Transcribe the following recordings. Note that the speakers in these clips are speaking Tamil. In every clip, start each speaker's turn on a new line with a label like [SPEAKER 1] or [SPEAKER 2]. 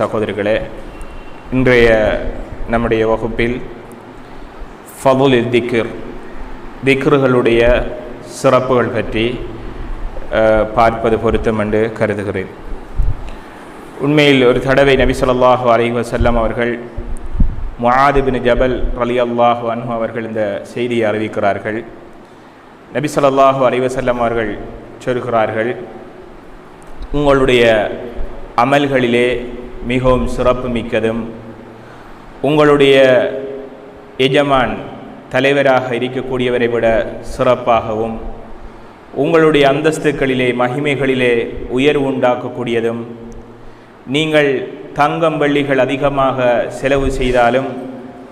[SPEAKER 1] சகோதரிகளே இன்றைய நம்முடைய வகுப்பில் ஃபதுல் திக்ர் திக்ருகளுடைய சிறப்புகள் பற்றி பார்ப்பது பொருத்தம் என்று கருதுகிறேன். உண்மையில் ஒரு தடவை நபி ஸல்லல்லாஹு அலைஹி வஸல்லம் அவர்கள் முஹாதிபின் ஜபல் அலி அல்லாஹு அன்ஹு அவர்கள் இந்த செய்தியை அறிவிக்கிறார்கள். நபி ஸல்லல்லாஹு அலைஹி வஸல்லம் அவர்கள் சொல்கிறார்கள் உங்களுடைய அமல்களிலே மிகவும் சிறப்பு மிக்கதும் உங்களுடைய எஜமான் தலைவராக இருக்கக்கூடியவரை விட சிறப்பாகவும் உங்களுடைய அந்தஸ்துக்களிலே மகிமைகளிலே உயர்வு உண்டாக்கக்கூடியதும் நீங்கள் தங்கம் வெள்ளிகள் அதிகமாக செலவு செய்தாலும்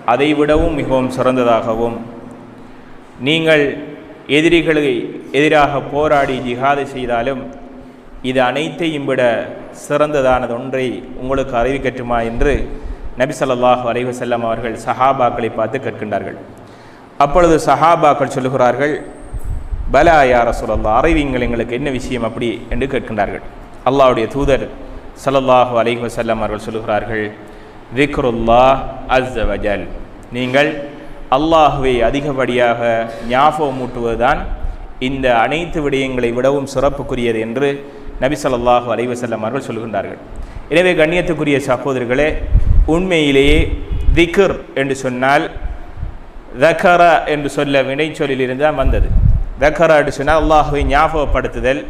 [SPEAKER 1] அதைவிடவும் மிகவும் சிறந்ததாகவும் நீங்கள் எதிரிகளை எதிராக போராடி ஜிகாது செய்தாலும் இது அனைத்தையும் விட சிறந்ததானது ஒன்றை உங்களுக்கு அறிவிக்கட்டுமா என்று நபி ஸல்லல்லாஹு அலைஹி செல்லம் அவர்கள் சஹாபாக்களை பார்த்து கேட்கின்றார்கள். அப்பொழுது சஹாபாக்கள் சொல்லுகிறார்கள் பலா யா ரசூலல்லாஹ் அறிவிங்கள் எங்களுக்கு என்ன விஷயம் அப்படி? என்று கேட்கின்றார்கள். அல்லாவுடைய தூதர் சல்லல்லாஹு அலைஹி வசல்லம் அவர்கள் சொல்லுகிறார்கள் விக்ருல்லாஹ் அஸ் வஜல். நீங்கள் அல்லாஹுவை அதிகப்படியாக ஞாபகம் மூட்டுவதுதான் இந்த அனைத்து விடயங்களை விடவும் சிறப்புக்குரியது என்று நபி சொல்லாஹு அலைவசல்லம் அவர்கள் சொல்கின்றார்கள். எனவே கண்ணியத்துக்குரிய சகோதரர்களே உண்மையிலேயே திக்ர் என்று சொன்னால் தக்கரா என்று சொல்ல வினைச்சொல்லிலிருந்து தான் வந்தது. தக்கரா என்று சொன்னால் அல்லாஹுவை ஞாபகப்படுத்துதல்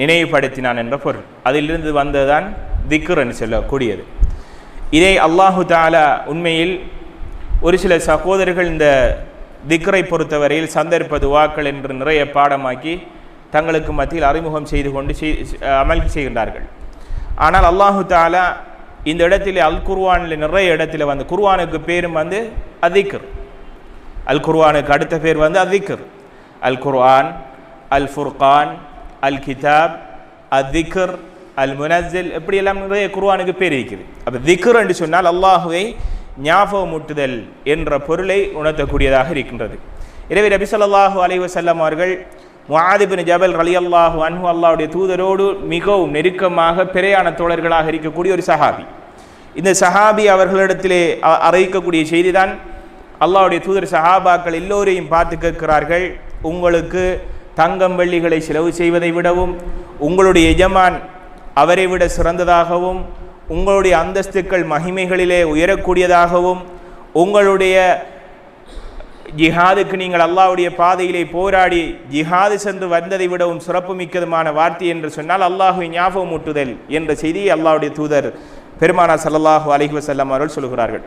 [SPEAKER 1] நினைவுபடுத்தினான் என்ற பொருள். அதிலிருந்து வந்ததுதான் திக்ர் என்று சொல்லக்கூடியது. இதை அல்லாஹு தாலா உண்மையில் ஒரு சில சகோதரர்கள் இந்த திக்ரை பொறுத்தவரையில் சந்தர்ப்ப துவாக்கள் என்று நிறைய பாடமாக்கி தங்களுக்கு மத்தியில் அறிமுகம் செய்து கொண்டு செய் அமல் செய்கின்றார்கள். ஆனால் அல்லாஹு தாலா இந்த இடத்துல அல் குர்வானில் நிறைய இடத்துல வந்து குர்வானுக்கு பேரும் வந்து அதிக்கர் அல் குர்வானுக்கு அடுத்த பேர் வந்து அதிக்கர் அல் குர்ஆன் அல் ஃபுர்கான் அல் கிதாப் அத்திக்ர் அல் முனசில் இப்படியெல்லாம் நிறைய குர்வானுக்கு பேர் இருக்குது. அப்போ திக்ர் என்று சொன்னால் அல்லாஹுவை ஞாபகமூட்டுதல் என்ற பொருளை உணர்த்தக்கூடியதாக இருக்கின்றது. எனவே நபி ஸல்லல்லாஹு அலைஹி அவர்கள் முஆது ஜபல் அலி அல்லாஹு அன்ஹு அல்லாவுடைய தூதரோடு மிகவும் நெருக்கமாக பிரயாண தோழர்களாக இருக்கக்கூடிய ஒரு சஹாபி. இந்த சஹாபி அவர்களிடத்திலே அ- அறிவிக்கக்கூடிய செய்திதான் அல்லாவுடைய தூதர் சஹாபாக்கள் எல்லோரையும் பார்த்து கேட்கிறார்கள் உங்களுக்கு தங்கம் வெள்ளிகளை செலவு செய்வதை விடவும் உங்களுடைய எஜமான் அவரை விட சிறந்ததாகவும் உங்களுடைய அந்தஸ்துக்கள் மகிமைகளிலே உயரக்கூடியதாகவும் உங்களுடைய ஜிஹாதுக்கு நீங்கள் அல்லாவுடைய பாதையிலே போராடி ஜிஹாது சென்று வந்ததை விடவும் சிறப்பு மிக்கதுமான வார்த்தை என்று சொன்னால் அல்லாஹுவை ஞாபகமூட்டுதல் என்ற செய்தியை அல்லாவுடைய தூதர் பெருமானா சல்லாஹு அலைஹி வசல்லம் அவர்கள் சொல்கிறார்கள்.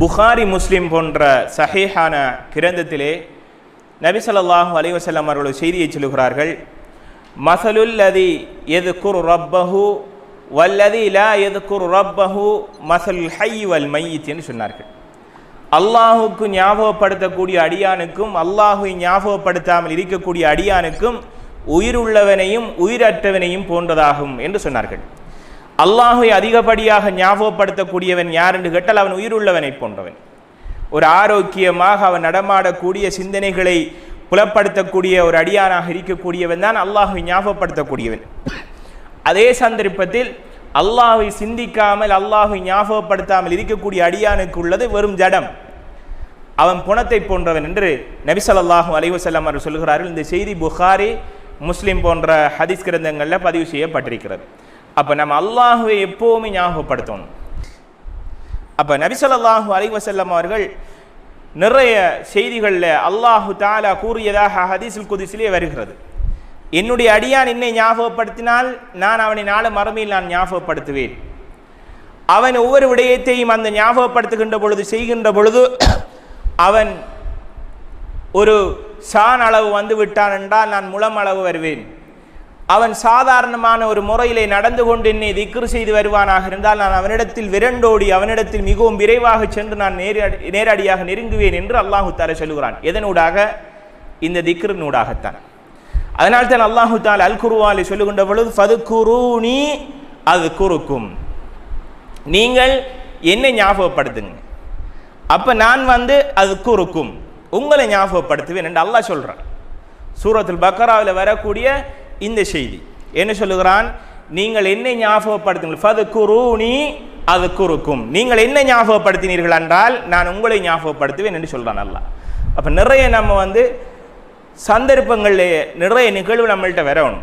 [SPEAKER 1] புகாரி முஸ்லிம் போன்ற சஹேஹான கிரந்தத்திலே நபி சொல்லாஹு அலைஹி வஸல்லம் அவர்கள் செய்தியை சொல்லுகிறார்கள் மசலுல் எது குர் ரப்பஹு வல்லதி லா எதுக்குர் ரப்பஹு மசலுல் ஹை வல் மையித் என்று சொன்னார்கள். அல்லாஹுக்கு ஞாபகப்படுத்தக்கூடிய அடியானுக்கும் அல்லாஹுவை ஞாபகப்படுத்தாமல் இருக்கக்கூடிய அடியானுக்கும் உயிருள்ளவனையும் உயிரற்றவனையும் போன்றதாகும் என்று சொன்னார்கள். அல்லாஹுவை அதிகப்படியாக ஞாபகப்படுத்தக்கூடியவன் யார் என்று கேட்டால் அவன் உயிர் உள்ளவனை போன்றவன். ஒரு ஆரோக்கியமாக அவன் நடமாடக்கூடிய சிந்தனைகளை புலப்படுத்தக்கூடிய ஒரு அடியானாக இருக்கக்கூடியவன் தான் அல்லாஹுவை ஞாபகப்படுத்தக்கூடியவன். அதே சந்தர்ப்பத்தில் அல்லாஹை சிந்திக்காமல் அல்லாஹை ஞாபகப்படுத்தாமல் இருக்கக்கூடிய அடியானுக்கு உள்ளது வெறும் ஜடம். அவன் புணத்தை போன்றவன் என்று நபி ஸல்லல்லாஹு அவர் சொல்கிறார்கள் இந்த செய்தி புகாரி முஸ்லீம் போன்ற ஹதீஸ் கிரந்தங்களில் பதிவு செய்யப்பட்டிருக்கிறது. அப்போ நம்ம அல்லாஹுவை எப்போவுமே ஞாபகப்படுத்தணும். அப்போ நபிசல்லாஹு ஸல்லல்லாஹு அவர்கள் நிறைய செய்திகளில் அல்லாஹு தாலா கூறியதாக ஹதீஸுல் குதிசிலே வருகிறது. என்னுடைய அடியான் என்னை ஞாபகப்படுத்தினால் நான் அவனை நாள மறுமையில் நான் ஞாபகப்படுத்துவேன். அவன் ஒவ்வொரு விடயத்தையும் அந்த ஞாபகப்படுத்துகின்ற பொழுது செய்கின்ற பொழுது அவன் ஒரு சான் அளவு வந்து விட்டான் என்றால் நான் முழம் அளவு வருவேன். அவன் சாதாரணமான ஒரு முறையிலே நடந்து கொண்டு என்னை திக்ரு செய்து வருவானாக இருந்தால் நான் அவனிடத்தில் விரண்டோடி அவனிடத்தில் மிகவும் விரைவாக சென்று நான் நேரடி நேரடியாக நெருங்குவேன் என்று அல்லாஹு தால சொல்லுகிறான். எதனூடாக? இந்த திக்ருனூடாகத்தான். அதனால் தான் அல்லாஹு தால் அல் குருவாலி சொல்லுகின்ற பொழுது ஃபது குருனி அது குறுக்கும் நீங்கள் என்னை ஞாபகப்படுத்துங்க. அப்போ நான் வந்து அது குறுக்கும் உங்களை ஞாபகப்படுத்துவேன் என்று அல்லாஹ் சொல்கிறான் சூரத்தில் பக்கராவில் வரக்கூடிய இந்த செய்தி. என்ன சொல்லுகிறான்? நீங்கள் என்னை ஞாபகப்படுத்துங்கள். ஃபது குருனி அது குறுக்கும் நீங்கள் என்ன ஞாபகப்படுத்தினீர்கள் என்றால் நான் உங்களை ஞாபகப்படுத்துவேன் என்று சொல்கிறான் அல்லாஹ். அப்போ நிறைய நம்ம வந்து சந்தர்ப்பங்களில் நிறைய நிகழ்வு நம்மள்கிட்ட வரணும்.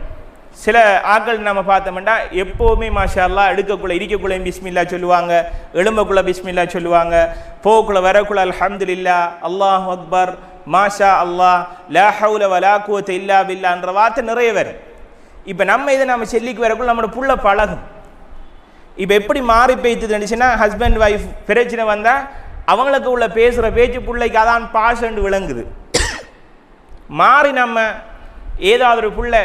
[SPEAKER 1] சில ஆட்கள் நம்ம பார்த்தோம்னா எப்போவுமே மாஷா அல்லாஹ் எடுக்கக்குள்ள இருக்கக்குள்ள பிஸ்மில்லா சொல்லுவாங்க எலும்பக்குள்ள பிஸ்மில்லா சொல்லுவாங்க போக்குள்ள வரக்குள்ள அல்ஹம்துலில்லா அல்லாஹ் அக்பர் மாஷா அல்லாஹ் லா ஹவுல வலா இல்லா பில்லான்ற வார்த்தை நிறைய வரும் இப்போ நம்ம இதை நம்ம செல்லிக்கு வரக்குள்ள நம்மளோட புள்ள பழகும். இப்போ எப்படி மாறி பெய்த்துதுச்சுன்னா ஹஸ்பண்ட் ஒய்ஃப் பிரச்சனை வந்தால் அவங்களுக்கு உள்ள பேசுகிற பேச்சு பிள்ளைக்கு அதான் பாசண்டு விளங்குது. மாறி நம்ம ஏதாவது ஒரு பிள்ளை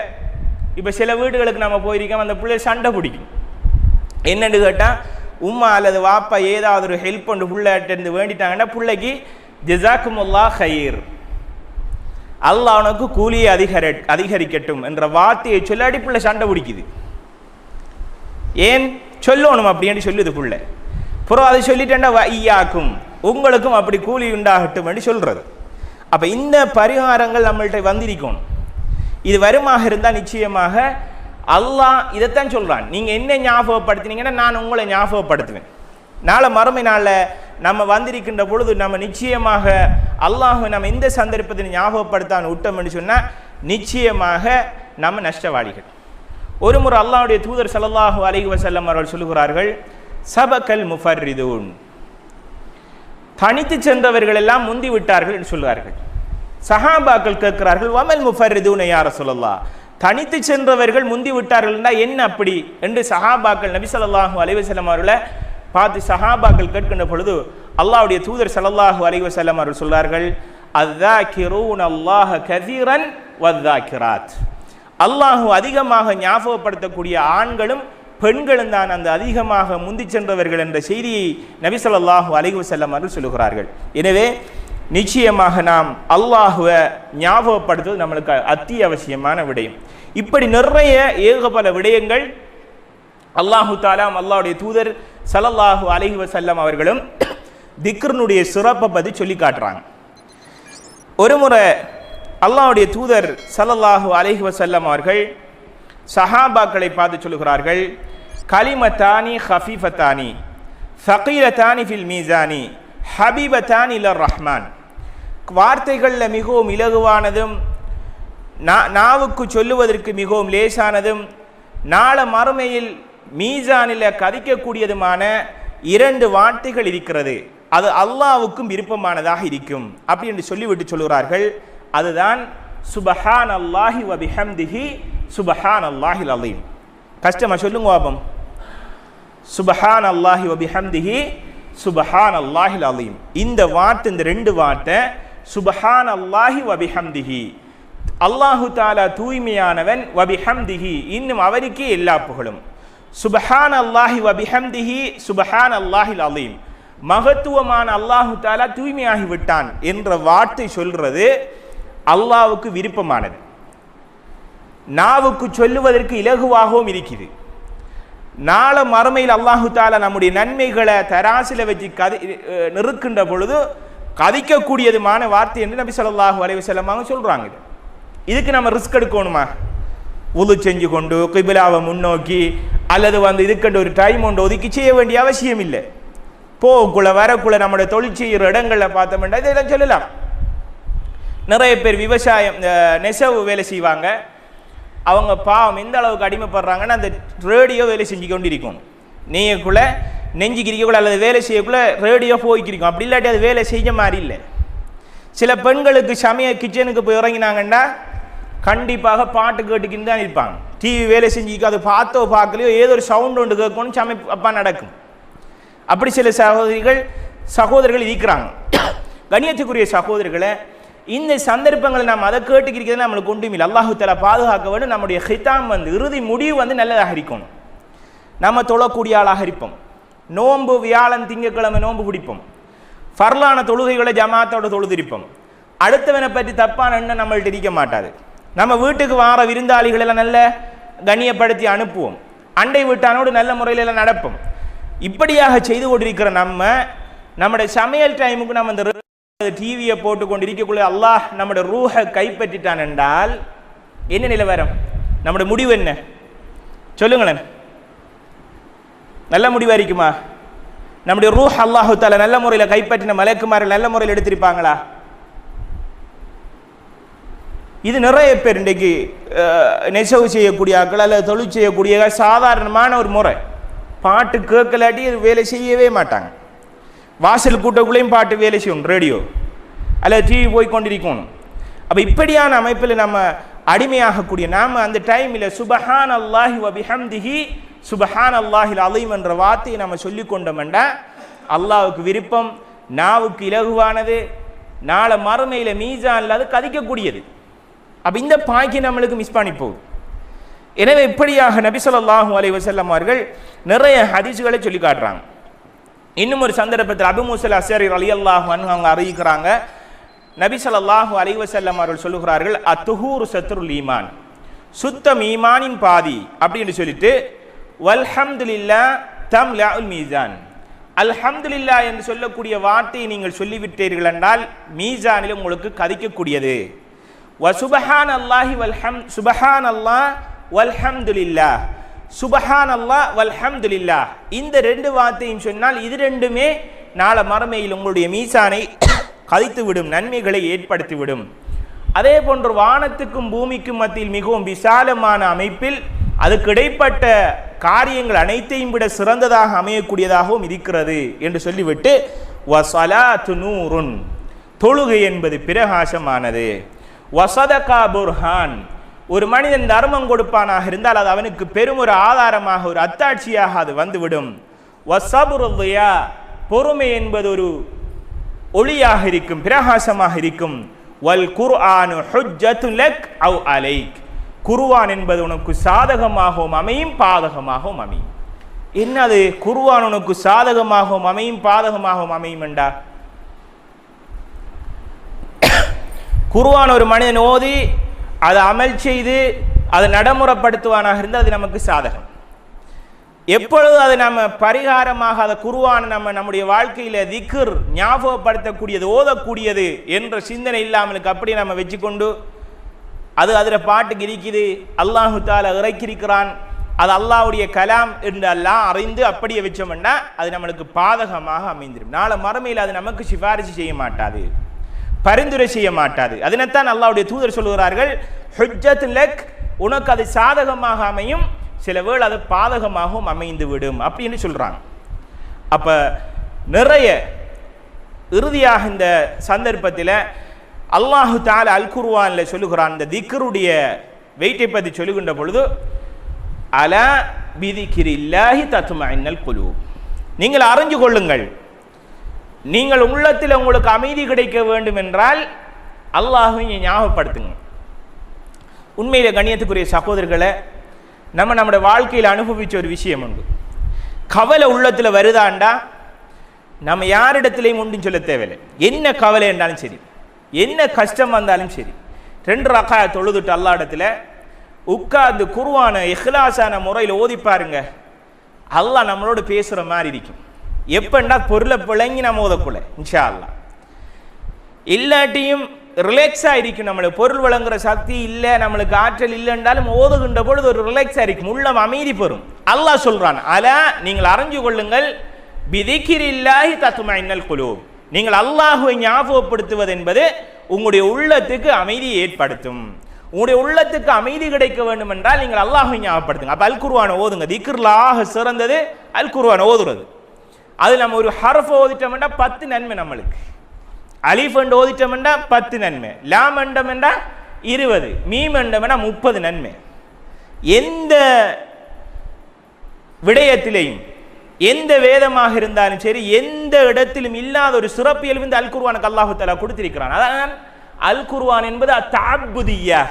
[SPEAKER 1] இப்போ சில வீடுகளுக்கு நம்ம போயிருக்கோம் அந்த பிள்ளை சண்டை பிடிக்கும். என்னன்னு கேட்டால் உம்மா அல்லது வாப்பா ஏதாவது ஒரு ஹெல்ப் பண்ணு பிள்ளைகிட்டேருந்து வேண்டிட்டாங்கன்னா பிள்ளைக்கு ஜிசாக்குமுல்லா ஹயீர் அல்லாஹ் உனக்கு கூலியை அதிகரி அதிகரிக்கட்டும் என்ற வார்த்தையை சொல்லாடி பிள்ளை சண்டை பிடிக்குது. ஏன்? சொல்லணும் அப்படின்னு சொல்லுது பிள்ளை. புறம் அதை சொல்லிட்டேன்டா ஐயாக்கும் உங்களுக்கும் அப்படி கூலி உண்டாகட்டும் என்று சொல்றது. அப்ப இந்த பரிகாரங்கள் நம்மள்கிட்ட வந்திருக்கணும். இது வருமாக இருந்தால் நிச்சயமாக அல்லாஹ் இதைத்தான் சொல்கிறான் நீங்கள் என்ன ஞாபகப்படுத்தினீங்கன்னா நான் உங்களை ஞாபகப்படுத்துவேன். நாளை மறுமை நாளில் நம்ம வந்திருக்கின்ற பொழுது நம்ம நிச்சயமாக அல்லாஹ் நம்ம இந்த சந்தர்ப்பத்தில் ஞாபகப்படுத்தான் விட்டோம்னு சொன்னால் நிச்சயமாக நம்ம நஷ்டவாளிகள். ஒரு முறை அல்லாவுடைய தூதர் ஸல்லல்லாஹு அலிஹி வசல்லம் அவர்கள் சொல்லுகிறார்கள் சபக்கல் முஃபர்ரிதூன். தனித்து சென்றவர்கள் எல்லாம் முந்தி விட்டார்கள் என்று சொல்கிறார்கள் சஹாபாக்கள் கேட்கிறார்கள் வமல் முஃபர்ரிதூன் யார சொல்லலாம் தனித்து சென்றவர்கள் முந்தி விட்டார்கள்னா என்ன அப்படி? என்று சஹாபாக்கள் நபி ஸல்லல்லாஹு அலைஹி அவர்களை பார்த்து சஹாபாக்கள் கேட்கின்ற பொழுது அல்லாவுடைய தூதர் ஸல்லல்லாஹு அலைஹி அவர்கள் சொல்றார்கள் அல்லாஹ் அல்லாஹ கதீரன் வத்தாக்கிராத். அல்லாஹு அதிகமாக ஞாபகப்படுத்தக்கூடிய ஆண்களும் பெண்களும் தான் அந்த அதிகமாக முந்தி சென்றவர்கள் என்ற செய்தியை நபி ஸல்லல்லாஹு அலைஹி அவர்கள் சொல்லுகிறார்கள். எனவே நிச்சயமாக நாம் அல்லாஹுவை ஞாபகப்படுத்துவது நம்மளுக்கு அத்தியாவசியமான விடயம். இப்படி நிறைய ஏகபல விடயங்கள் அல்லாஹு தாலாம் அல்லாஹுடைய தூதர் சலல்லாஹு அலஹி வசல்லம் அவர்களும் திக்ருனுடைய சிறப்பை பற்றி சொல்லி காட்டுறாங்க. ஒரு முறை அல்லாஹ்வுடைய தூதர் சலல்லாஹு அலஹி வசல்லம் அவர்கள் சஹாபாக்களை பார்த்து சொல்லுகிறார்கள் கலிமத்தானி ஹஃபீஃபத்தானி ஃபகீரத்தானி ஃபில் மீசானி ஹபிபத்தான் இல ரஹ்மான். வார்த்தைகளில் மிகவும் இலகுவானதும் நா- நாவுக்கு சொல்லுவதற்கு மிகவும் லேசானதும் நாள மறுமையில் மீசானில் கதிக்கக்கூடியதுமான இரண்டு வார்த்தைகள் இருக்கிறது. அது அல்லாவுக்கும் விருப்பமானதாக இருக்கும். அப்படி என்று சொல்லிவிட்டு சொல்கிறார்கள் அதுதான் சுபஹான் அல்லாஹி வபிஹம்திஹி சுபஹான் அல்லாஹில் அலீம் கஷ்டமா சொல்லுங்க பாபம். சுபஹான் அல்லாஹி வபிஹம்திஹி சுபஹான் அல்லாஹில் அலீம் இந்த வார்த்தை இந்த ரெண்டு வார்த்தை சுபஹான் அல்லாஹி வபிஹம்திஹி. அல்லாஹு தாலா தூய்மையானவன் வபிஹம்திஹி. இன்னும் அவருக்கே எல்லா புகழும். சுபஹான் அல்லாஹி வபிஹம்திஹி சுபஹான் அல்லாஹில் அலீம் மகத்துவமான அல்லாஹு தாலா தூய்மையாகி விட்டான் என்ற வார்த்தை சொல்றது அல்லாவுக்கு விருப்பமானது. நாவுக்கு சொல்லுவதற்கு இலகுவாகவும் இருக்குது நாளை மறுமையில் அல்லாஹு தாலா நம்முடைய நன்மைகளை தராசில வச்சு கதி அஹ் நிறுக்கின்ற பொழுது கதிக்கக்கூடியதுமான வார்த்தை என்று நபி சொல்லாஹு அலைஹி செல்லமாக சொல்கிறாங்க இது இதுக்கு நம்ம ரிஸ்க் எடுக்கணுமா? உது செஞ்சு கொண்டு கிபிலாவை முன்னோக்கி அல்லது வந்து இதுக்கண்டு ஒரு டைம் ஒன்று ஒதுக்கி செய்ய வேண்டிய அவசியம் இல்லை. போக்குள்ள வரக்குள்ள நம்முடைய தொழில் செய்கிற இடங்களில் பார்த்தோம்னா இதெல்லாம் சொல்லலாம். நிறைய பேர் விவசாயம் இந்த நெசவு வேலை செய்வாங்க. அவங்க பாவம் எந்த அளவுக்கு அடிமைப்படுறாங்கன்னா அந்த ரேடியோ வேலை செஞ்சு கொண்டு இருக்கும் நீங்கக்குள்ள அல்லது வேலை செய்யக்குள்ள ரேடியோ போய்க்கிருக்கும் அப்படி இல்லாட்டி அது வேலை செய்ய மாதிரி இல்லை. சில பெண்களுக்கு சமய கிச்சனுக்கு போய் இறங்கினாங்கன்னா கண்டிப்பாக பாட்டு கேட்டுக்கின்னு தான் இருப்பாங்க. டிவி வேலை செஞ்சுக்க அது பார்த்தோ பார்க்கலையோ ஏதோ ஒரு சவுண்ட் ஒன்று கேட்கணும் சமை அப்பா நடக்கும். அப்படி சில சகோதரிகள் சகோதரிகள் இருக்கிறாங்க. கணியத்துக்குரிய சகோதரிகளை இந்த சந்தர்ப்பங்களை நாம் அதை கேட்டுக்கிறது நம்மளுக்கு ஒன்றுமில்லை அல்லாஹு தஆலா பாதுகாக்க வேண்டும். நம்முடைய ஹிதாம் வந்து இறுதி முடிவு வந்து நல்லதாக இருக்கணும். நம்ம தொழக்கூடிய ஆளாக இருப்போம். நோன்பு வியாழன் திங்கட்கிழமை நோன்பு பிடிப்போம். ஃபர்லான தொழுகைகளை ஜமாத்தோட தொழுதிருப்போம். அடுத்தவனை பற்றி தப்பான எண்ணம் நம்மள்ட்ட இருக்க மாட்டாது. நம்ம வீட்டுக்கு வார விருந்தாளிகளெல்லாம் நல்ல கண்ணியப்படுத்தி அனுப்புவோம். அண்டை வீட்டானோடு நல்ல முறையில் எல்லாம் நடப்போம். இப்படியாக செய்து கொண்டிருக்கிற நம்ம நம்முடைய சமையல் டைமுக்கு நம்ம இந்த டிவியை போட்டு கொண்டு இருக்கக்குள்ள அல்லாஹ் நம்முடைய ரூஹை கைப்பற்றிட்டான் என்றால் என்ன நிலவரம்? நம்முடைய முடிவு என்ன? சொல்லுங்களேன். நல்ல முடிவா இருக்குமா நம்முடைய ரூஹ் அல்லாஹு தால நல்ல முறையில் கைப்பற்றின மலைக்குமார்கள் நல்ல முறையில் எடுத்திருப்பாங்களா? இது நிறைய பேர் இன்றைக்கு நெசவு செய்யக்கூடிய ஆக்கள் அல்லது தொழில் செய்யக்கூடிய சாதாரணமான ஒரு முறை. பாட்டு கேட்கலாட்டி வேலை செய்யவே மாட்டாங்க. வாசல் கூட்டக்குள்ளேயும் பாட்டு வேலை செய்யணும் ரேடியோ. அல்லது டிவி போய் கொண்டிருக்கணும். அப்போ இப்படியான அமைப்பில் நம்ம அடிமையாகக்கூடிய நாம் அந்த டைமில் சுபஹான் அல்லாஹி வபிஹம்திஹி சுபஹான் அல்லாஹில் அலீம் என்ற வார்த்தையை நம்ம சொல்லி கொண்டோம்டா அல்லாவுக்கு விருப்பம் நாவுக்கு இலகுவானது நாளை மறுமையில் மீசான்ல அல்லாது கதிக்கக்கூடியது. அப்போ இந்த பாக்கி நம்மளுக்கு மிஸ் பண்ணி போகுது. எனவே இப்படியாக நபி ஸல்லல்லாஹு அலைஹி அவர்கள் நிறைய ஹதீஸ்களை சொல்லி காட்டுறாங்க. இன்னும் ஒரு சந்தர்ப்பத்தில் அபுமூசல் அசரி ரலியல்லாஹு அன்ஹு அவங்க அறிவிக்கிறாங்க. நபி சல்லாஹு அலைஹி அவர்கள் சொல்லுகிறார்கள் அத்துஹூர் சத்ருல் ஈமான். சுத்தம் ஈமானின் பாதி அப்படின்னு சொல்லிட்டு வல்ஹம்துலில்லா தம் லஉல் மீசான். அல்ஹம்துலில்லா என்று சொல்லக்கூடிய வார்த்தையை நீங்கள் சொல்லிவிட்டீர்கள் என்றால் மீசானில் உங்களுக்கு கதிக்கக்கூடியது. சுபஹான் அல்லாஹி வல்ஹம் சுபஹான் அல்லாஹ் வல்ஹம்துலில்லா சுபஹான் அல்லா வல்ஹம்துலில்லா இந்த ரெண்டு வார்த்தையும் சொன்னால் இது ரெண்டுமே நாளை மறுமையில் உங்களுடைய மீசானை கழித்துவிடும் நன்மைகளை ஏற்படுத்திவிடும். அதே போன்று வானத்துக்கும் பூமிக்கும் மத்தியில் மிகவும் விசாலமான அமைப்பில் அதுக்கு இடைப்பட்ட காரியங்கள் அனைத்தையும் விட சிறந்ததாக அமையக்கூடியதாகவும் இருக்கிறது என்று சொல்லிவிட்டு வசலாத்து நூறுன் தொழுகை என்பது பிரகாசமானது. வசதகா புர்ஹான். ஒரு மனிதன் தர்மம் கொடுப்பானாக இருந்தால் அது அவனுக்கு பெரும் ஒரு ஆதாரமாக ஒரு அத்தாட்சியாக அது வந்துவிடும். வசபுருயா பொறுமை என்பது ஒரு ஒளியாக இருக்கும் பிரகாசமாக இருக்கும். வல் குர்ஆனு ஹுஜ்ஜத்து லக் அவ் அலைக். குருவான் என்பது உனக்கு சாதகமாகவும் அமையும் பாதகமாகவும் அமையும். என்னது? குருவான் உனக்கு சாதகமாகவும் அமையும் பாதகமாகவும் அமையும் என்றா குருவான் ஒரு மனிதன் ஓதி அதை அமல் செய்து அதை நடைமுறைப்படுத்துவானாக இருந்து அது நமக்கு சாதகம். எப்பொழுது அது நம்ம பரிகாரமாக அதை குருவான நம்ம நம்முடைய வாழ்க்கையில் திக்ர் ஞாபகப்படுத்தக்கூடியது ஓதக்கூடியது என்ற சிந்தனை இல்லாமலுக்கு அப்படியே நம்ம வச்சுக்கொண்டு அது அதில் பாட்டுக்கு இருக்குது அல்லாஹு தால இறக்கியிருக்கிறான் அது அல்லாஹ்வுடைய கலாம் என்று எல்லாம் அறிந்து அப்படியே வச்சோம்னா அது நம்மளுக்கு பாதகமாக அமைந்திரும். நாளை மறுமையில் அது நமக்கு சிபாரிசு செய்ய மாட்டாது. பரிந்துரை செய்ய மாட்டாது. அதனைத்தான் அல்லாவுடைய தூதர் சொல்லுகிறார்கள் ஹுஜத் லக் உனக்கு அது சாதகமாக அமையும் சில வேளை அது பாதகமாகவும் அமைந்து விடும் அப்படின்னு சொல்கிறாங்க அப்போ நிறைய இறுதியாக இந்த சந்தர்ப்பத்தில் அல்லாஹு தால அல் குர்வானில் சொல்லுகிறான் இந்த திக்ருடைய வெயிட்டை பற்றி சொல்லுகின்ற பொழுது அல பிதிக்கிரில்லாஹி தத்துமைனல் குழு நீங்கள் அறிஞ்சு கொள்ளுங்கள் நீங்கள் உள்ளத்தில் உங்களுக்கு அமைதி கிடைக்க வேண்டும் என்றால் அல்லாஹுவை ஞாபகப்படுத்துங்க. உண்மையில கண்ணியத்துக்குரிய சகோதரர்களை நம்ம நம்முடைய வாழ்க்கையில் அனுபவித்த ஒரு விஷயம் உண்டு. கவலை உள்ளத்தில் வருதாண்டா? நம்ம யாரிடத்துலையும் உண்டுன்னு சொல்ல தேவையில்லை. என்ன கவலை என்றாலும் சரி என்ன கஷ்டம் வந்தாலும் சரி ரெண்டு ரக்கா தொழுதுட்டு அல்லா இடத்துல உட்கார்ந்து குருவான இஹ்லாசான முறையில் ஓதி பாருங்க. அல்லாஹ் நம்மளோட பேசுகிற மாதிரி இருக்கும். எப்பண்டா பொருளை பிழங்கி நம்ம ஓதக்குள்ள இன்ஷா அல்லாஹ் இல்லாட்டியும் ரிலாக்ஸாக இருக்கும் நம்மளுக்கு பொருள் வழங்குற சக்தி இல்லை நம்மளுக்கு ஆற்றல் இல்லைன்றாலும் ஓதுகின்ற பொழுது ஒரு ரிலாக்ஸாக இருக்கும் உள்ளம் அமைதி பெறும். அல்லாஹ் சொல்கிறான் அல நீங்கள் அறிஞ்சு கொள்ளுங்கள். பிதிக்கிரில்லாஹி இன்னல் குழு நீங்கள் அல்லாஹுவை ஞாபகப்படுத்துவது என்பது உங்களுடைய உள்ளத்துக்கு அமைதியை ஏற்படுத்தும். உங்களுடைய உள்ளத்துக்கு அமைதி கிடைக்க வேண்டும் என்றால் நீங்கள் அல்லாஹுவை ஞாபகப்படுத்துங்க. அப்போ அல் குருவான ஓதுங்க. திக்ருலாக சிறந்தது அல் குர்வானை ஓதுறது. அது நம்ம ஒரு ஹரஃப் ஓதிட்டோம்னா பத்து நன்மை நம்மளுக்கு. அலிஃப் என்று ஓதிட்டோம்னா பத்து நன்மை. லாம் என்றா இருபது. மீம் என்றா முப்பது நன்மை. எந்த விடயத்திலையும் எந்த வேதமாக இருந்தாலும் சரி எந்த இடத்திலும் இல்லாத ஒரு சிறப்பியல் இந்த அல் குர்வானுக்கு அல்லாஹு தலா கொடுத்திருக்கிறான். அதான் அல் குர்வான் என்பது அத்தாபுதியா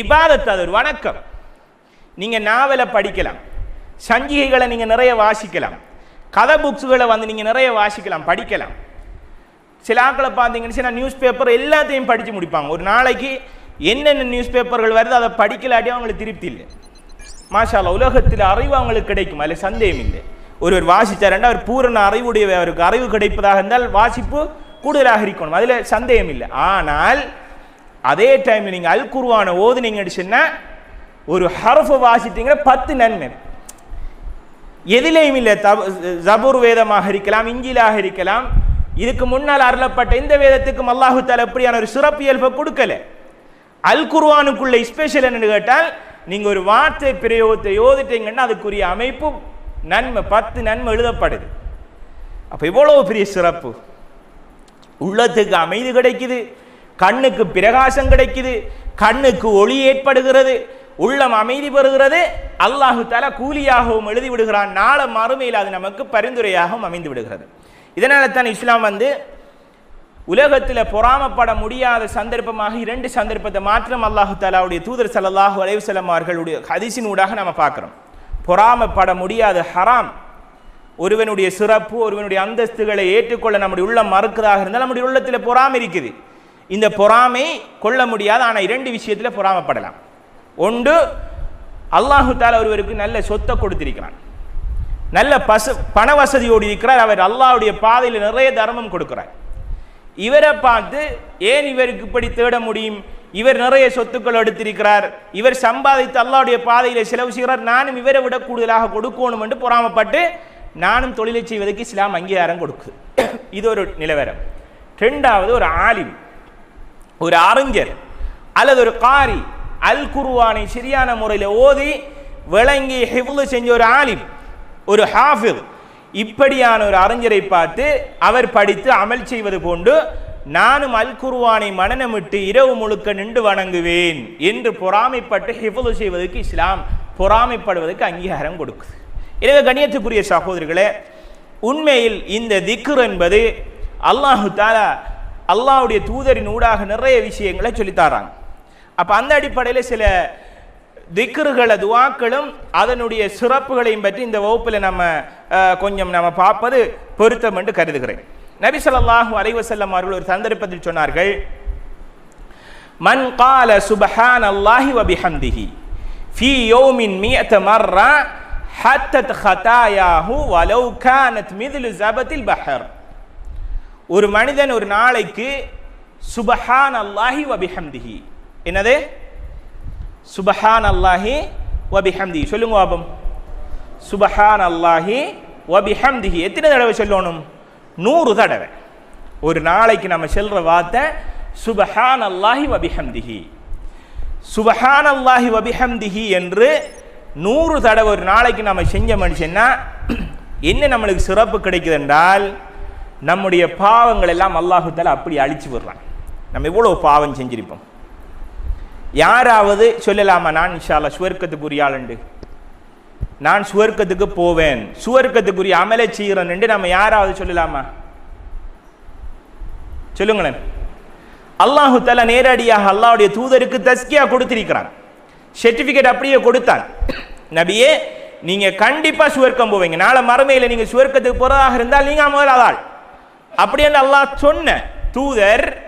[SPEAKER 1] இபாதத் அது ஒரு வணக்கம். நீங்கள் நாவலை படிக்கலாம். சஞ்சிகைகளை நீங்கள் நிறைய வாசிக்கலாம். கதை புக்ஸுகளை வந்து நீங்கள் நிறைய வாசிக்கலாம் படிக்கலாம். சில ஆட்களை பார்த்தீங்கன்னு சொன்னா நியூஸ் பேப்பர் எல்லாத்தையும் படித்து முடிப்பாங்க. ஒரு நாளைக்கு என்னென்ன நியூஸ் பேப்பர்கள் வருது அதை படிக்கலாட்டி அவங்களுக்கு திருப்தி இல்லை. மாஷால உலகத்தில் அறிவு அவங்களுக்கு கிடைக்கும் அதில் சந்தேகம் இல்லை. ஒருவர் வாசித்தார் அவர் பூரண அறிவுடைய அவருக்கு அறிவு கிடைப்பதாக இருந்தால் வாசிப்பு கூடுதலாக இருக்கணும். அதில் சந்தேகம் இல்லை. ஆனால் அதே டைமில் நீங்கள் அல் குருவான ஓதுனீங்கன்னு சொன்னால் ஒரு ஹரஃபை வாசித்தீங்கன்னா பத்து நன்மை எதிலேயும் இல்லை தப ஜபூர் வேதமாக இருக்கலாம் இஞ்சிலாக இருக்கலாம். இதுக்கு முன்னால் அருளப்பட்ட இந்த வேதத்துக்கும் அல்லாஹு தால எப்படியான ஒரு சிறப்பியல்பை கொடுக்கல. அல் குர்வானுக்குள்ள ஸ்பெஷல் என்னன்னு கேட்டால் நீங்கள் ஒரு வார்த்தை பிரயோகத்தை யோதிட்டீங்கன்னா அதுக்குரிய அமைப்பு நன்மை பத்து நன்மை எழுதப்படுது. அப்போ இவ்வளோ பெரிய சிறப்பு? உள்ளத்துக்கு அமைதி கிடைக்குது கண்ணுக்கு பிரகாசம் கிடைக்குது கண்ணுக்கு ஒளி ஏற்படுகிறது உள்ளம் அமைதி பெறுகிறது. அல்லாஹு தலா கூலியாகவும் எழுதி விடுகிறான். நாள மறுமையில் அது நமக்கு பரிந்துரையாகவும் அமைந்து விடுகிறது. இதனால தான் இஸ்லாம் வந்து உலகத்தில் பொறாமப்பட முடியாத சந்தர்ப்பமாக இரண்டு சந்தர்ப்பத்தை மாத்திரம் அல்லாஹு தாலாவுடைய தூதர் சல்லாஹூ அலைவசலம் அவர்களுடைய ஹதிசின் ஊடாக நம்ம பார்க்குறோம். பொறாமப்பட முடியாத ஹராம். ஒருவனுடைய சிறப்பு ஒருவனுடைய அந்தஸ்துகளை ஏற்றுக்கொள்ள நம்முடைய உள்ளம் மறுக்கிறதாக இருந்தால் நம்முடைய உள்ளத்தில் பொறாமை இருக்குது. இந்த பொறாமை கொள்ள முடியாது ஆனால் இரண்டு விஷயத்தில் பொறாமப்படலாம். ஒன்று அல்லாஹு தாலா ஒருவருக்கு நல்ல சொத்தை கொடுத்திருக்கிறான். நல்ல பச பண வசதியோடு இருக்கிறார். அவர் அல்லாவுடைய பாதையில் நிறைய தர்மம் கொடுக்கிறார். இவரை பார்த்து ஏன் இவருக்கு இப்படி தேட முடியும்? இவர் நிறைய சொத்துக்கள் எடுத்திருக்கிறார். இவர் சம்பாதித்து அல்லாவுடைய பாதையில் செலவு செய்கிறார். நானும் இவரை விட கூடுதலாக கொடுக்கணும் என்று பொறாமப்பட்டு நானும் தொழிலை செய்வதற்கு இஸ்லாம் அங்கீகாரம் கொடுக்குது. இது ஒரு நிலவரம். ரெண்டாவது ஒரு ஆலிம். ஒரு அறிஞர். அல்லது ஒரு காரி. அல் குருவானை சரியான முறையில் ஓதி விளங்கி ஹிஃபுல் செஞ்ச ஒரு ஆலிம் ஒரு ஹாஃபில் இப்படியான ஒரு அறிஞரை பார்த்து அவர் படித்து அமல் செய்வது போன்று நானும் அல் குருவானை மனநமிட்டு இரவு முழுக்க நின்று வணங்குவேன் என்று பொறாமைப்பட்டு ஹிஃபுல் செய்வதற்கு இஸ்லாம் பொறாமைப்படுவதற்கு அங்கீகாரம் கொடுக்குது. எனவே கண்ணியத்துக்குரிய சகோதரர்களே உண்மையில் இந்த திக்ர் என்பது அல்லாஹு தாலா அல்லாஹுடைய தூதரின் ஊடாக நிறைய விஷயங்களை சொல்லித்தாராங்க அப்போ அந்த அடிப்படையில் சில திக்ருகளை துவாக்களும் அதனுடைய சிறப்புகளையும் பற்றி இந்த வகுப்பில் நம்ம கொஞ்சம் நம்ம பார்ப்பது பொருத்தம் என்று கருதுகிறேன். நபி சொல்லாஹு அலைவசல்லம் அவர்கள் ஒரு சந்தர்ப்பத்தில் சொன்னார்கள் மன் கால சுபஹான் அல்லாஹி வபிஹந்திஹி ஃபி யோமின் மியத்த மர்ரா ஹத்தத் ஹதாயாஹு வலவ் கானத் மிதிலு ஜபத்தில் பஹர். ஒரு மனிதன் ஒரு நாளைக்கு சுபஹான் அல்லாஹி வபிஹந்திஹி என்னது? சுபஹான் அல்லாஹி வபிஹம்தி சொல்லுங்க பாபம். சுபஹான் அல்லாஹி வபிஹம்திஹி எத்தனை தடவை சொல்லணும்? நூறு தடவை. ஒரு நாளைக்கு நம்ம செல்ற வார்த்தை சுபஹான் அல்லாஹி வபிஹம்திஹி சுபஹான் அல்லாஹி வபிஹம்திஹி என்று நூறு தடவை ஒரு நாளைக்கு நம்ம செஞ்ச மனுஷன்னா என்ன நம்மளுக்கு சிறப்பு கிடைக்குது என்றால் நம்முடைய பாவங்கள் எல்லாம் அல்லாஹு தஆலா அப்படி அழிச்சு விடுறான். நம்ம எவ்வளோ பாவம் செஞ்சிருப்போம்? யாராவது சொல்லலாமா நான் இன்ஷால்லா சுவர்க்கத்துக்கு உரியாளுண்டு நான் சுவர்க்கத்துக்கு போவேன். சுவர்க்கத்துக்குரிய அமலை செய்கிறேன் என்று நம்ம யாராவது சொல்லலாமா? சொல்லுங்களேன். அல்லாஹு தஆலா நேரடியாக அல்லாவுடைய தூதருக்கு தஸ்கியா கொடுத்திருக்கிறான். சர்டிபிகேட் அப்படியே கொடுத்தான். நபியே நீங்க கண்டிப்பா சுவர்க்கம் போவீங்க. நாளை மறுமையில் நீங்க சுவர்க்கத்துக்கு போறதாக இருந்தால் நீங்க முதல் ஆள். அப்படின்னு அல்லாஹ் சொன்ன தூதர்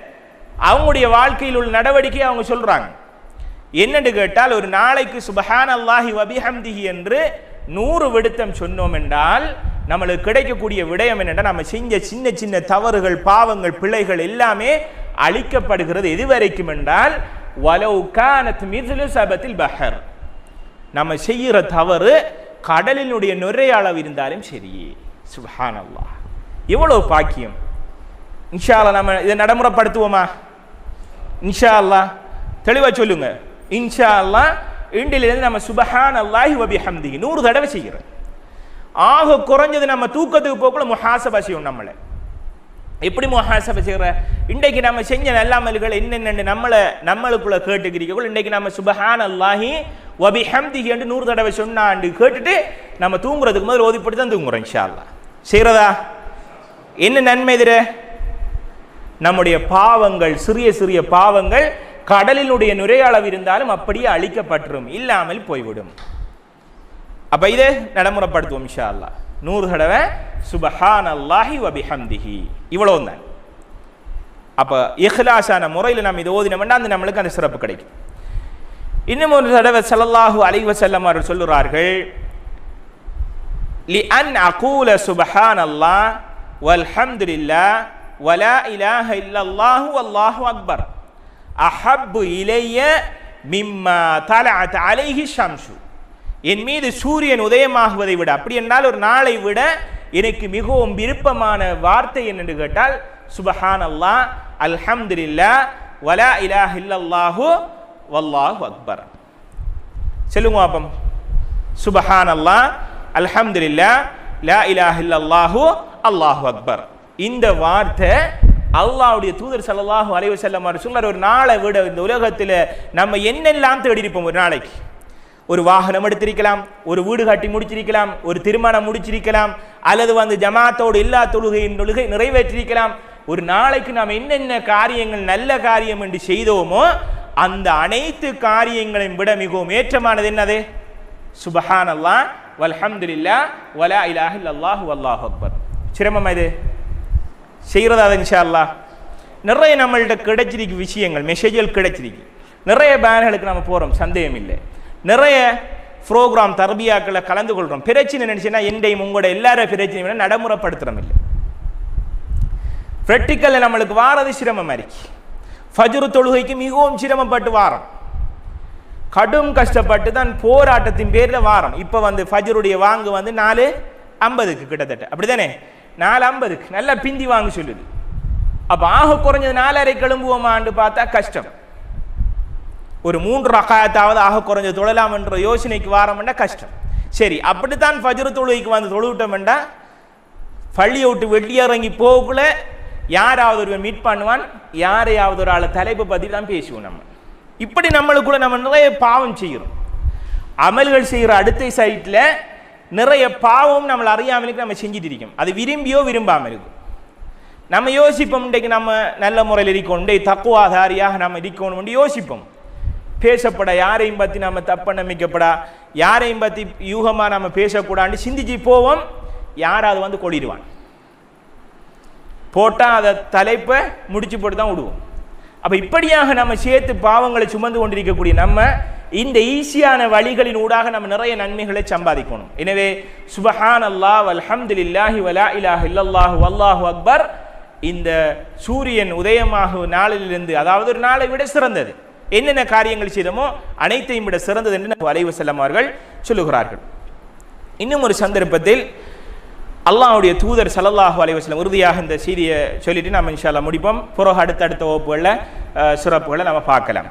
[SPEAKER 1] அவங்களுடைய வாழ்க்கையில் உள்ள நடவடிக்கை அவங்க சொல்றாங்க. என்னென்று கேட்டால் ஒரு நாளைக்கு சுபஹான் அல்லாஹி வபிஹம்திஹி என்று நூறு விடுத்தம் சொன்னோம் என்றால் நம்மளுக்கு கிடைக்கக்கூடிய விடயம் என்னென்னா நம்ம செஞ்ச சின்ன சின்ன தவறுகள் பாவங்கள் பிழைகள் எல்லாமே அழிக்கப்படுகிறது எது வரைக்கும் என்றால் வலவு கானத் மிதுலு சபத்தில் பஹர். நம்ம செய்கிற தவறு கடலினுடைய நுரையளவு இருந்தாலும் சரி. சுபஹான் அல்லாஹ் எவ்வளோ பாக்கியம். இன்ஷா அல்லாஹ் நம்ம இதை நடைமுறைப்படுத்துவோமா? இன்ஷா அல்லாஹ் தெளிவாக சொல்லுங்கள் இன்ஷா அல்லா இன்றிலிருந்து நம்ம சுபஹான் அல்லாஹி வபி ஹம்தி நூறு தடவை செய்கிறோம். ஆக குறைஞ்சது நம்ம தூக்கத்துக்கு போக்குள்ள முஹாசபா செய்யும் நம்மளை. எப்படி முஹாசபா செய்கிற இன்றைக்கு நம்ம செஞ்ச நல்லாமல்கள் என்னென்னு நம்மளை நம்மளுக்குள்ள கேட்டுக்கிறீர்கள். இன்றைக்கு நம்ம சுபஹான் அல்லாஹி வபிஹம்தி என்று நூறு தடவை சொன்னாண்டு கேட்டுட்டு நம்ம தூங்குறதுக்கு முதல்ல ஓதிப்பட்டு தான் தூங்குறோம் இன்ஷா அல்லாஹ் செய்கிறதா என்ன நன்மை எதிர? நம்முடைய பாவங்கள் சிறிய சிறிய பாவங்கள் கடலினுடைய நுரையளவு இருந்தாலும் அப்படியே அழிக்கப்பட்டுரும் இல்லாமல் போய்விடும். அப்ப இது நடைமுறைப்படுத்துவோம் இஷா அல்லா நூறு தடவை சுபஹான் அல்லாஹி வபிஹம்திஹி. இவ்வளவு தான் அப்போ இஹ்லாஸான முறையில் நம்ம இது ஓதினோம்னா அந்த நம்மளுக்கு அந்த சிறப்பு கிடைக்கும். இன்னும் ஒரு தடவை சல்லல்லாஹு அலி அவர்கள் சொல்லுறார்கள் லி அன் அகூல சுபஹான் அல்லா வல்ஹம்துல்லா வலா இலாஹ இல்லல்லாஹு அல்லாஹு அக்பர். அஹப்பு இலைய மிம்மா தலாத் அலைஹி ஷம்சு. என் மீது சூரியன் உதயமாகுவதை விட அப்படி என்றால் ஒரு நாளை விட எனக்கு மிகவும் விருப்பமான வார்த்தை என்னென்று கேட்டால் சுபஹான் அல்லா அல்ஹம்துல்லா வலா இலாஹ் இல்லல்லாஹு வல்லாஹு அக்பர். சொல்லுங்க பாப்பம் சுபஹான் அல்லா அல்ஹம்துல்லா லா இலாஹ் இல்லல்லாஹு அல்லாஹு அக்பர். இந்த வார்த்தை அல்லாவுடைய தூதர் ஸல்லல்லாஹு அலைவு வஸல்லம் அவர் ஒரு நாளை விட இந்த உலகத்தில் நம்ம என்னெல்லாம் தேடி இருப்போம் ஒரு நாளைக்கு. ஒரு வாகனம் எடுத்திருக்கலாம் ஒரு வீடு கட்டி முடிச்சிருக்கலாம் ஒரு திருமணம் முடிச்சிருக்கலாம் அல்லது வந்து ஜமாத்தோடு எல்லா தொழுகையின் தொழுகை நிறைவேற்றிருக்கலாம். ஒரு நாளைக்கு நாம் என்னென்ன காரியங்கள் நல்ல காரியம் என்று செய்தோமோ அந்த அனைத்து காரியங்களையும் விட மிகவும் ஏற்றமானது என்னது? சுபஹான் அல்லாஹ் வல்ஹம்துல்லா வலா இலாஹ அல்லாஹு வல்லாஹு அக்பர். சிரமம் இது? செய்கிறதா அது இன்ஷா அல்லாஹ் நிறைய நம்மள்ட்ட கிடைச்சிருக்கு விஷயங்கள் மெசேஜ்கள் கிடைச்சிருக்கு. நிறைய பேனர்களுக்கு நம்ம போகிறோம் சந்தேகம் இல்லை நிறைய ப்ரோக்ராம் தர்பியாக்களை கலந்து கொள்கிறோம் பிரச்சனை நினைச்சுன்னா எண்டையும் உங்களோட எல்லார பிரச்சனையும் நடைமுறைப்படுத்துகிறோம் இல்லை ப்ரெக்டிக்கலில் நம்மளுக்கு வாரது சிரமம் இருக்கு. ஃபஜ்ரு தொழுகைக்கு மிகவும் சிரமப்பட்டு வாரம். கடும் கஷ்டப்பட்டு தான் போராட்டத்தின் பேரில் வாரம். இப்போ வந்து ஃபஜ்ருடைய வாங்கு வந்து நாலு ஐம்பதுக்கு கிட்டத்தட்ட. அப்படிதானே? நாலு ஐம்பதுக்கு நல்லா பிந்தி வாங்க சொல்லுது. அப்போ ஆக குறைஞ்சது நாலரை கிளம்புவோமான்னு பார்த்தா கஷ்டம். ஒரு மூன்று ரகாயத்தாவது ஆக குறைஞ்ச தொழலாம் என்ற யோசனைக்கு வாரம்னா கஷ்டம். சரி அப்படித்தான் ஃபஜ்ரு தொழுகைக்கு வந்து தொழுவிட்டோம்டா பள்ளியை விட்டு வெட்டியிறங்கி போகக்குள்ள யாராவது ஒருவன் மீட் பண்ணுவான் யாரையாவது ஒரு ஆளை தலைப்பு பற்றி தான் பேசுவோம் நம்ம. இப்படி நம்மளுக்குள்ள நம்ம நிறைய பாவம் செய்கிறோம். அமல்கள் செய்கிற அடுத்த சைட்டில் நிறைய பாவம் நம்மளை அறியாமலுக்கு நம்ம செஞ்சுட்டு இருக்கோம் அது விரும்பியோ விரும்பாமல் இருக்கும் நம்ம யோசிப்போம் இன்றைக்கு நம்ம நல்ல முறையில் இருக்கணும் இன்றைக்கு தக்குவாதாரியாக நம்ம இருக்கணும் யோசிப்போம். பேசப்பட யாரையும் பற்றி நம்ம தப்ப நம்பிக்கப்படா யாரையும் பற்றி யூகமாக நம்ம பேசக்கூடாதுன்னு சிந்திச்சு போவோம். யாராவது வந்து கொளிடுவான் போட்டால் அதை தலைப்பை முடிச்சு போட்டு தான் விடுவோம். அப்போ இப்படியாக நம்ம சேர்த்து பாவங்களை சுமந்து கொண்டிருக்கக்கூடிய நம்ம இந்த ஈஸியான வழிகளின் ஊடாக நம்ம நிறைய நன்மைகளை சம்பாதிக்கணும். எனவே சுபஹான் அல்லாஹ் அல்ஹம்துலில்லாஹி வலா இலாஹ் இல்லல்லாஹு வல்லாஹு அக்பர். இந்த சூரியன் உதயமாகும் நாளிலிருந்து அதாவது ஒரு நாளை விட சிறந்தது. என்னென்ன காரியங்கள் செய்தோமோ அனைத்தையும் விட சிறந்தது என்று வலைவு செல்லம் அவர்கள் சொல்லுகிறார்கள். இன்னும் ஒரு சந்தர்ப்பத்தில் அல்லாஹ்வுடைய தூதர் சலல்லாஹு அலைஹி உறுதியாக இந்த செய்தியை சொல்லிட்டு நம்ம இன்ஷால்லா முடிப்போம். பிறகு அடுத்தடுத்த வகுப்புகளில் சிறப்புகளை நம்ம பார்க்கலாம்.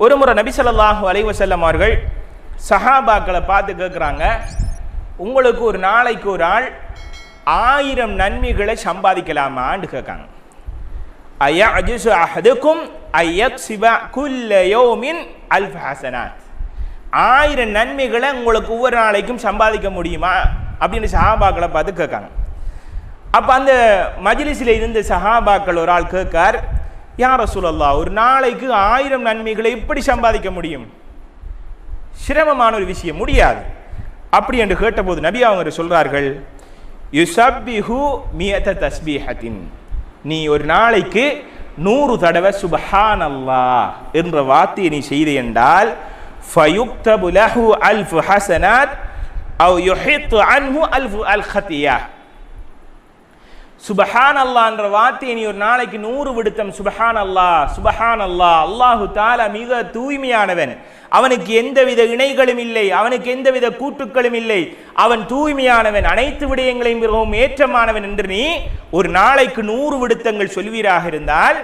[SPEAKER 1] ஒரு முறை நபிசல்லாஹு ஸல்லல்லாஹு அலைஹி அவர்கள் சஹாபாக்களை பார்த்து கேட்குறாங்க உங்களுக்கு ஒரு நாளைக்கு ஒரு ஆள் ஆயிரம் நன்மைகளை சம்பாதிக்கலாமான்னு கேட்காங்க ஐயா அஜிசு அஹதுக்கும் சிவா குல்ல யோமின் அல்ஃப் ஹசனாத். ஆயிரம் நன்மைகளை உங்களுக்கு ஒவ்வொரு நாளைக்கும் சம்பாதிக்க முடியுமா? அப்படின்னு சஹாபாக்களை பார்த்து கேட்காங்க அப்போ அந்த மஜிலிஸில் இருந்த சஹாபாக்கள் ஒரு ஆள் கேட்கார் யார சொல்லல்லா ஒரு நாளைக்கு ஆயிரம் நன்மைகளை எப்படி சம்பாதிக்க முடியும் சிரமமான ஒரு விஷயம் முடியாது அப்படி என்று கேட்டபோது நபி அவங்க சொல்றார்கள் யுசப்பிஹு மியத தஸ்பீஹத்தின் நீ ஒரு நாளைக்கு நூறு தடவை சுபஹான் அல்லா என்ற வார்த்தையை நீ செய்து என்றால் ஃபயுக்தபு லஹு அல்ஃபு ஹசனாத் அவ் யுஹித்து அன்ஹு அல்ஃபு அல் ஹத்தியா சுபஹான் அல்லான்ற வார்த்தையை நீ ஒரு நாளைக்கு நூறு விடுத்தம். சுபஹான் அல்லாஹ் சுபஹான் அல்லாஹ் அல்லாஹு தாலா மிக தூய்மையானவன். அவனுக்கு எந்தவித இணைகளும் இல்லை. அவனுக்கு எந்தவித கூட்டுக்களும் இல்லை. அவன் தூய்மையானவன். அனைத்து விடயங்களையும் மிகவும் ஏற்றமானவன் என்று நீ ஒரு நாளைக்கு நூறு விடுத்தங்கள் சொல்வீராக இருந்தால்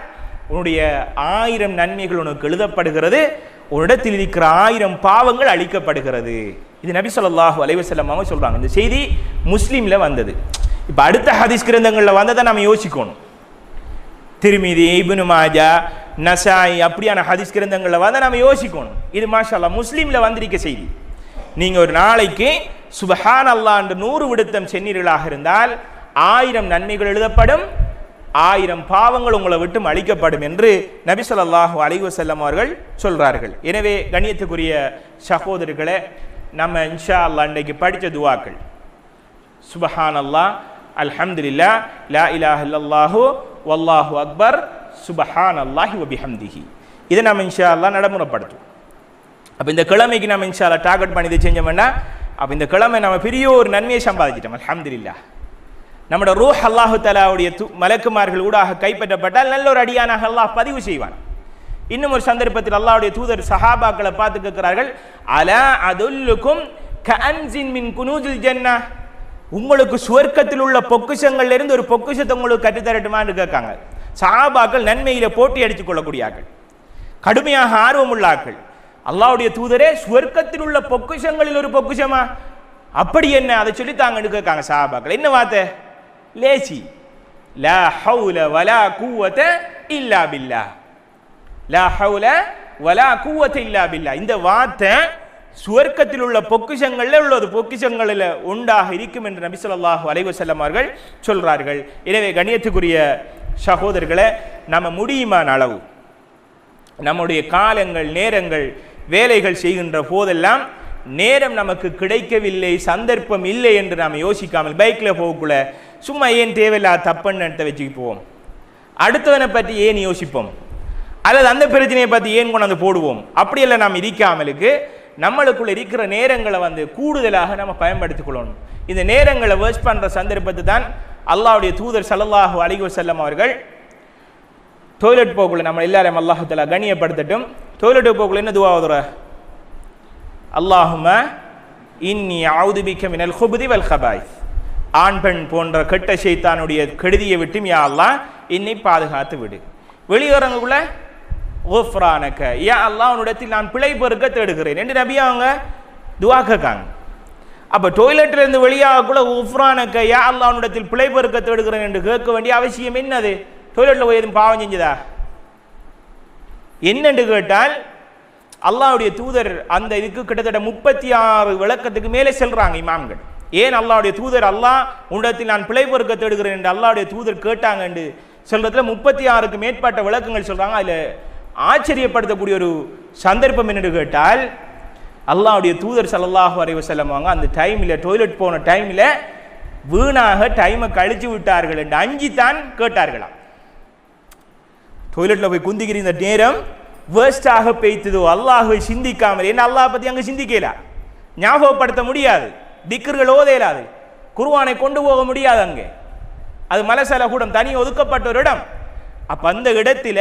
[SPEAKER 1] உன்னுடைய ஆயிரம் நன்மைகள் உனக்கு எழுதப்படுகிறது. உன்னிடத்தில் இருக்கிற ஆயிரம் பாவங்கள் அழிக்கப்படுகிறது. இது நபி சொல்லாஹு அலைஹி வஸல்லம் அவங்க இந்த செய்தி முஸ்லீமில் வந்தது. இப்போ அடுத்த ஹதீஸ் கிரந்தங்களில் வந்ததை நம்ம யோசிக்கணும் திருமிதி இபுனு மாஜா நசாய் அப்படியான ஹதீஸ் கிரந்தங்களில் வந்து நம்ம யோசிக்கணும் இது மாஷல்லா முஸ்லீமில் வந்திருக்க செய்தி நீங்கள் ஒரு நாளைக்கு சுபஹான் அல்லாஹ் என்று நூறு விடுத்தம் சென்னீர்களாக இருந்தால் ஆயிரம் நன்மைகள் எழுதப்படும் ஆயிரம் பாவங்கள் உங்களை விட்டும் அழிக்கப்படும் என்று நபி சொல்லாஹு அலைஹி அவர்கள் சொல்கிறார்கள் எனவே கண்ணியத்துக்குரிய சகோதரர்களை நம்ம இன்ஷா அல்லாஹ் இன்றைக்கு படித்த துவாக்கள் சுபஹான் அல்லாஹ் அல்ஹம்துலில்லா லா இலாஹ இல்லல்லாஹு வல்லாஹு அக்பர் சுபஹான் அல்லாஹி வபிஹம்திஹி இதை நம்ம இன்ஷா அல்லாஹ் நடைமுறைப்படுத்துவோம். அப்போ இந்த கிழமைக்கு நம்ம இன்ஷா அல்லா டார்கெட் பண்ணி இதை செஞ்சோம்னா அப்போ இந்த கிழமை நம்ம பெரிய ஒரு நன்மையை சம்பாதிச்சிட்டோம் அல்ஹம்துலில்லா நம்மளோட ரூஹ் அல்லாஹு தலாவுடைய து மலக்குமார்கள் ஊடாக கைப்பற்றப்பட்டால் நல்ல ஒரு அடியானாக அல்லாஹ் பதிவு செய்வான். இன்னும் ஒரு சந்தர்ப்பத்தில் அல்லாவுடைய தூதர் சஹாபாக்களை பார்த்து கேட்கிறார்கள் அலா அதுல்லுக்கும் கன்சின் மின் குனூஜில் ஜன்னா உங்களுக்கு சுவர்க்கத்தில் உள்ள பொக்கிஷங்கள்ல இருந்து ஒரு பொக்குசத்தை உங்களுக்கு கற்றுத்தரட்டுமான்னு கேட்காங்க. சாபாக்கள் நன்மையில போட்டி அடித்துக் கொள்ளக்கூடியார்கள். கடுமையாக ஆர்வம் உள்ளார்கள் அல்லாவுடைய தூதரே சுவர்க்கத்தில் உள்ள பொக்கிஷங்களில் ஒரு பொக்குஷமா? அப்படி என்ன? அதை சொல்லித்தாங்கன்னு கேட்காங்க சாபாக்கள். என்ன வார்த்தை? லேசி. லா ஹவுல வலா கூவத இல்லா பில்லா. லா ஹவுல வலா கூவத இல்லா பில்லா. இந்த வார்த்தை சுவர்க்கத்தில் உள்ள பொக்கிஷங்கள்ல உள்ளது. பொக்கிஷங்களில் உண்டாக இருக்கும் என்று நபிசல்லாஹு ஸல்லல்லாஹு அலைஹி அவர்கள் சொல்றார்கள். எனவே கணியத்துக்குரிய சகோதரர்களை நம்ம முடியுமான அளவு நம்முடைய காலங்கள் நேரங்கள் வேலைகள் செய்கின்ற போதெல்லாம் நேரம் நமக்கு கிடைக்கவில்லை சந்தர்ப்பம் இல்லை என்று நாம் யோசிக்காமல் பைக்கில் போகக்குள்ள சும்மா ஏன் தேவையில்லாத தப்புன்னு வச்சுக்கு போவோம்? அடுத்தவனை பற்றி ஏன் யோசிப்போம்? அல்லது அந்த பிரச்சனையை பற்றி ஏன் கொண்டாந்து போடுவோம்? அப்படியெல்லாம் நாம் இருக்காமலுக்கு நம்மளுக்குள்ள இருக்கிற நேரங்களை வந்து கூடுதலாக நம்ம பயன்படுத்திக் கொள்ளணும் இந்த நேரங்களை வேஸ்ட் பண்ணுற சந்தர்ப்பத்தை தான் அல்லாவுடைய தூதர் சல்லாஹு அலைஹி செல்லம் அவர்கள் டொய்லெட் போக்குள்ள நம்ம எல்லாரையும் அல்லாஹு கணியப்படுத்தட்டும் கண்ணியப்படுத்தட்டும். டொய்லெட் போக்குள்ள என்ன துவா அல்லாஹும இன்னி ஆவுதுபிக்க மினல் ஹுபுதி வல் ஹபாய் ஆண் பெண் போன்ற கெட்ட சைத்தானுடைய கெடுதியை விட்டும் யா அல்லாஹ் இன்னை பாதுகாத்து விடு. வெளியோரங்களுக்குள்ள ஓஃப்ரானக்க யா அல்லாஹ் உன்னிடத்தில் நான் பிழை பொறுக்க தேடுகிறேன். என்று நபி அவங்க துவா கேட்காங்க. அப்போ டொய்லெட்லேருந்து வெளியாக வெளியாகக்குள்ள உஃப்ரானக்க யா அல்லாஹ் உன்னிடத்தில் பிழை பொறுக்க தேடுகிறேன் என்று கேட்க வேண்டிய அவசியம் என்னது? டொய்லெட்டில் போய் எதுவும் பாவம் செஞ்சதா? என்னென்று கேட்டால் அல்லாவுடைய தூதர் அந்த இதுக்கு கிட்டத்தட்ட முப்பத்தி ஆறு விளக்கத்துக்கு மேலே செல்றாங்க இமாம்கள். ஏன் அல்லாவுடைய தூதர் அல்லாஹ் உன்னிடத்தில் நான் பிழை பொறுக்க தேடுகிறேன் என்று அல்லாவுடைய தூதர் கேட்டாங்க என்று சொல்றதுல முப்பத்தி ஆறுக்கு மேற்பட்ட விளக்கங்கள் சொல்றாங்க. அதில் ஆச்சரியப்படுத்தக்கூடிய ஒரு சந்தர்ப்பம் என்னென்று கேட்டால் அல்லாஹ்வுடைய தூதர் ஸல்லல்லாஹு அலைஹி வஸல்லம் அவங்க அந்த டைமில் டொய்லெட் போன டைமில் வீணாக டைமை கழிச்சு விட்டார்கள் என்று அஞ்சி தான் கேட்டார்களாம் டொய்லெட்டில் போய் குந்திக்கிற இந்த நேரம் வேஸ்டாக பெய்த்ததோ அல்லாஹுவை சிந்திக்காமல் என்ன அல்லாஹ் பற்றி அங்கே சிந்திக்கல? ஞாபகப்படுத்த முடியாது. திக்கர்கள் ஓதையலாது குருவானை கொண்டு போக முடியாது அங்கே. அது மலசல கூடம் தனி ஒதுக்கப்பட்ட ஒரு இடம். அப்ப அந்த இடத்துல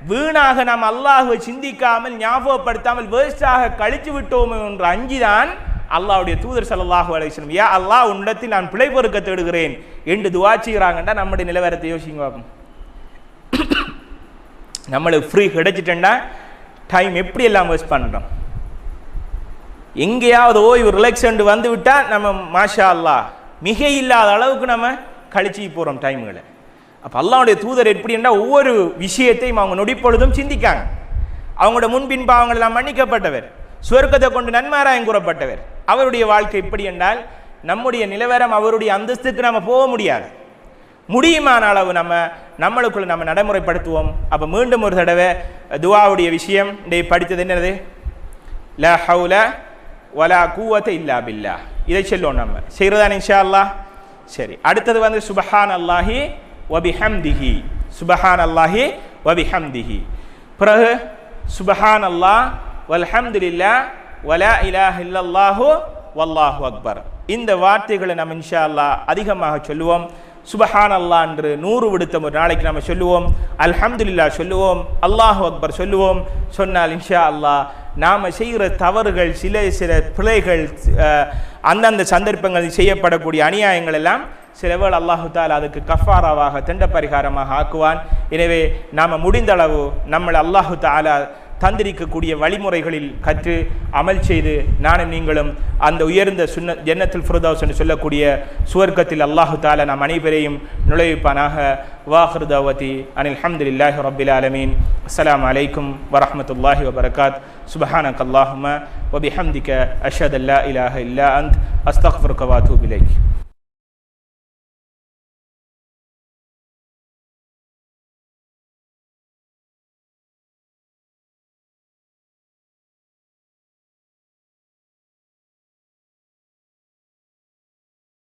[SPEAKER 1] வீணாக நாம் அல்லாஹுவை சிந்திக்காமல் ஞாபகப்படுத்தாமல் வேஸ்டாக கழித்து விட்டோம் என்ற அஞ்சுதான் அல்லாவுடைய தூதர் ஸல்லல்லாஹு அலைஹி வஸல்லம். யா அல்லாஹ் உன்னிடத்தில் நான் பிழை பொறுக்க தேடுகிறேன் என்று துவா செய்கிறாங்கன்னா நம்முடைய நிலவரத்தை யோசிங்க பார்ப்போம் நம்மளுக்கு ஃப்ரீ கிடைச்சிட்டேன்னா டைம் எப்படி எல்லாம் வேஸ்ட் பண்ணுறோம்? எங்கேயாவது ஓய்வு ரிலாக்ஸண்ட் வந்து விட்டால் நம்ம மாஷா அல்லாஹ் மிக இல்லாத அளவுக்கு நம்ம கழிச்சு போகிறோம் டைம்களை அப்போ அல்லாவுடைய தூதர் எப்படின்னா ஒவ்வொரு விஷயத்தையும் அவங்க நொடிப்பொழுதும் சிந்திக்காங்க. அவங்களோட முன்பின் அவங்களெல்லாம் மன்னிக்கப்பட்டவர். சுவர்க்கத்தை கொண்டு நன்மாராயம் கூறப்பட்டவர். அவருடைய வாழ்க்கை இப்படி என்றால் நம்முடைய நிலவரம் அவருடைய அந்தஸ்துக்கு நம்ம போக முடியாது. முடியுமான அளவு நம்ம நம்மளுக்குள்ள நம்ம நடைமுறைப்படுத்துவோம்? அப்போ மீண்டும் ஒரு தடவை துவாவுடைய விஷயம் இதை படித்தது என்னது? ல ஹவுல வலா கூவத்தை இல்லா பில்லா. இதை சொல்லுவோம் நம்ம. செய்கிறதா இன்ஷா அல்லாஹ்? சரி. அடுத்தது வந்து சுபஹான் அல்லாஹி வபிஹம்திஹி சுபஹான் அல்லாஹி வபிஹம்திஹி பிறகு சுபஹான் அல்லாஹ் வல்ஹம்துலில்லா வலா இலாஹ் இல்லல்லாஹு வல்லாஹு அக்பர் இந்த வார்த்தைகளை நம்ம இன்ஷா அல்லாஹ் அதிகமாக சொல்லுவோம். சுபஹான் அல்லாஹ் என்று நூறு விடுத்த ஒரு நாளைக்கு நம்ம சொல்லுவோம். அல்ஹம்துலில்லா சொல்லுவோம். அல்லாஹு அக்பர் சொல்லுவோம். சொன்னால் இன்ஷா அல்லாஹ் நாம் செய்கிற தவறுகள் சில சில பிழைகள் அந்தந்த சந்தர்ப்பங்களில் செய்யப்படக்கூடிய அநியாயங்கள் எல்லாம் சிலவேள் அல்லாஹு அதுக்கு கஃபாராவாக தண்ட பரிகாரமாக ஆக்குவான். எனவே நாம் முடிந்த அளவு நம்மளை அல்லாஹு தாலா தந்திரிக்கக்கூடிய வழிமுறைகளில் கற்று அமல் செய்து நானும் நீங்களும் அந்த உயர்ந்த சுன்ன ஜன்னத்தில் ஃபிரதௌஸ் என்று சொல்லக்கூடிய சுவர்க்கத்தில் அல்லாஹு தாலா நாம் அனைவரையும் நுழைவிப்பானாக. வாஹ்ருதாவதி அனில் ஹம்துலில்லாஹி ரபில் ஆலமீன். அஸ்லாம் அலைக்கும் வரமத்துல்லாஹி வபரகாத். சுபஹானக் அல்லாஹும வபிஹம்திக அஷத் அல்லா இலாஹ இல்லா அந்த் அஸ்தக்ஃபிருக வாத்தூபு